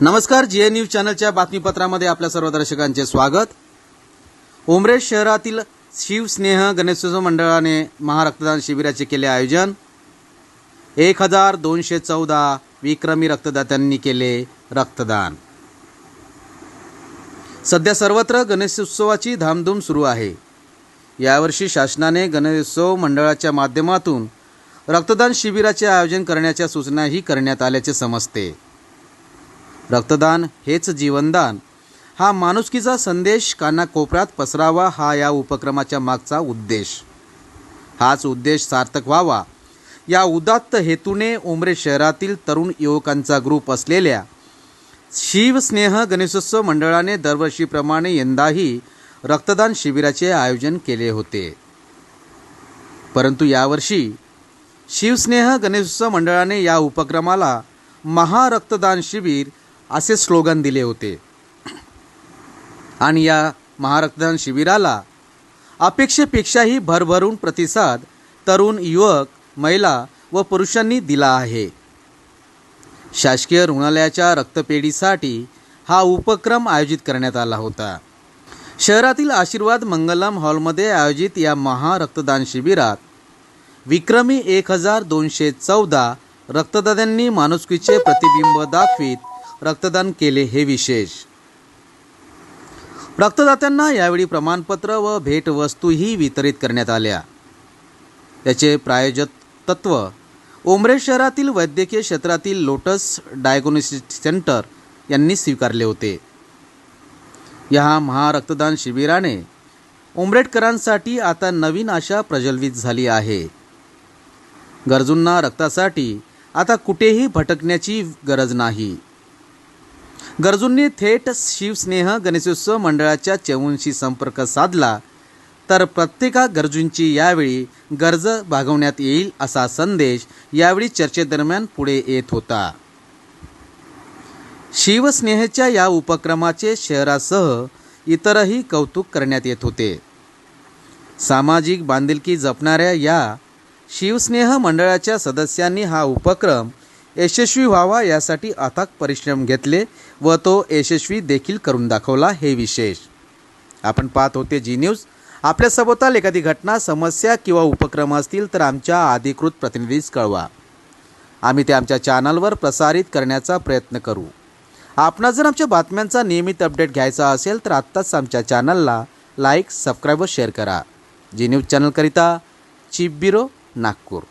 नमस्कार GA news चॅनलच्या बातमीपत्रामध्ये आपल्या सर्व दर्शकांचे स्वागत. उमरेड शहरातील शिवस्नेह गणेशोत्सव मंडळाने महारक्तदान शिबिराचे केले आयोजन. एक हजार दोनशे चौदा विक्रमी रक्तदात्यांनी केले रक्तदान. सध्या सर्वत्र गणेशोत्सवाची धामधूम सुरू आहे. यावर्षी शासनाने गणेशोत्सव मंडळाच्या माध्यमातून रक्तदान शिबिराचे आयोजन करण्याच्या सूचनाही करण्यात आल्याचे समजते. रक्तदान हेच जीवनदान. हा माणुसकीचा संदेश कानाकोपऱ्यात पसरावा हा या उपक्रमाच्या मागचा उद्देश. हाच उद्देश सार्थक व्हावा. या उदात्त हेतूने उमरे शहरातील तरुण युवकांचा ग्रुप असलेल्या शिवस्नेह गणेशोत्सव मंडळाने दरवर्षीप्रमाणे यंदाही रक्तदान शिबिराचे आयोजन केले होते. परंतु यावर्षी शिवस्नेह गणेशोत्सव मंडळाने या उपक्रमाला महारक्तदान शिबिर असे स्लोगन दिले होते. आणि या महारक्तदान शिबिराला अपेक्षेपेक्षाही भरभरून प्रतिसाद तरुण युवक महिला व पुरुषांनी दिला आहे. शासकीय रुग्णालयाच्या रक्तपेढीसाठी हा उपक्रम आयोजित करण्यात आला होता. शहरातील आशीर्वाद मंगलम हॉलमध्ये आयोजित या महारक्तदान शिबिरात विक्रमी एक हजार दोनशे चौदा रक्तदात्यांनी माणुसकीचे प्रतिबिंब दाखवीत रक्तदान केले हे विशेष. रक्तदात्यांना यावेळी प्रमाणपत्र व भेटवस्तूही वितरित करण्यात आल्या. याचे प्रायोजक तत्व उमरे शहरातील वैद्यकीय क्षेत्रातील लोटस डायग्नोस्टिक सेंटर यांनी स्वीकारले होते. या महारक्तदान शिबिराने उमरेटकरांसाठी आता नवीन आशा प्रज्वलित झाली आहे. गरजूंना रक्तासाठी आता कुठेही भटकण्याची गरज नाही. गरजूंनी थेट शिवस्नेह गणेशोत्सव मंडळाच्या चेवूंशी संपर्क साधला तर प्रत्येका गरजूंची यावेळी गरज भागवण्यात येईल असा संदेश यावेळी चर्चेदरम्यान पुढे येत होता. शिवस्नेहच्या या उपक्रमाचे शहरासह इतरही कौतुक करण्यात येत होते. सामाजिक बांधिलकी जपणाऱ्या या शिवस्नेह मंडळाच्या सदस्यांनी हा उपक्रम यशस्वी व्हावा यासाठी अथक परिश्रम घेतले व तो यशस्वी देखील करून दाखवला हे विशेष. आपण पाहत होते जी न्यूज आपल्या सभोवताल एखादी घटना समस्या किंवा उपक्रम असतील तर आमच्या अधिकृत प्रतिनिधीस कळवा. आम्ही ते आमच्या चॅनलवर प्रसारित करण्याचा प्रयत्न करू. आपणा जर आमच्या बातम्यांचा नियमित अपडेट घ्यायचा असेल तर आत्ताच आमच्या चॅनलला लाईक सबस्क्राईब व शेअर करा. जी न्यूज चॅनलकरिता चीफ ब्युरो नागपूर.